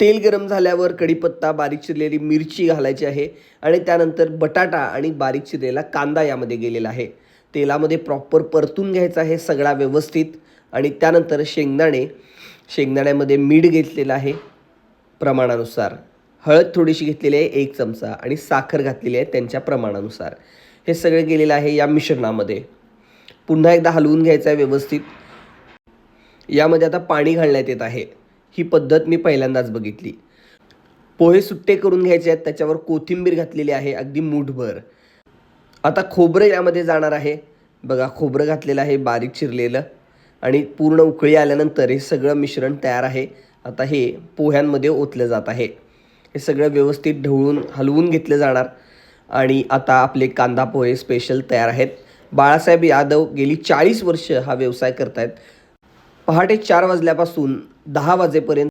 तेल गरम झाल्यावर कढीपत्ता बारीक चिरलेली मिरची घालायची आहे आणि त्यानंतर बटाटा आणि बारीक चिरलेला कांदा यामध्ये गेलेला आहे. तेलामध्ये प्रॉपर परतून घ्यायचा आहे सगळा व्यवस्थित आणि त्यानंतर शेंगदाणे. शेंगदाण्यामध्ये मीठ घेतलेलं आहे प्रमाणानुसार. हळद थोडीशी घेतलेली आहे एक चमचा आणि साखर घातलेली आहे त्यांच्या प्रमाणानुसार. हे सगळं गेलेलं आहे या मिश्रणामध्ये. पुन्हा एकदा हलवून घ्यायचं आहे व्यवस्थित. यामध्ये आता पाणी घालण्यात येत आहे. ही पद्धत मी पहिल्यांदाच बघितली. पोहे सुट्टे करून घ्यायचे आहेत त्याच्यावर कोथिंबीर घातलेली आहे अगदी मूठभर. आता खोबरं यामध्ये जाणार आहे. बघा खोबरं घातलेलं आहे बारीक चिरलेलं. आणि पूर्ण उकळी आल्यानंतर हे सगळं मिश्रण तयार आहे. आता हे पोह्यांमध्ये ओतलं जात आहे. हे सगळं व्यवस्थित ढवळून हलवून घेतलं जाणार. आणि आता आपले कांदा पोहे स्पेशल तयार आहेत. बाळासाहेब यादव गेली चाळीस वर्ष हा व्यवसाय करतायत. पहाटे चार वाजल्यापासून दहा वाजेपर्यंत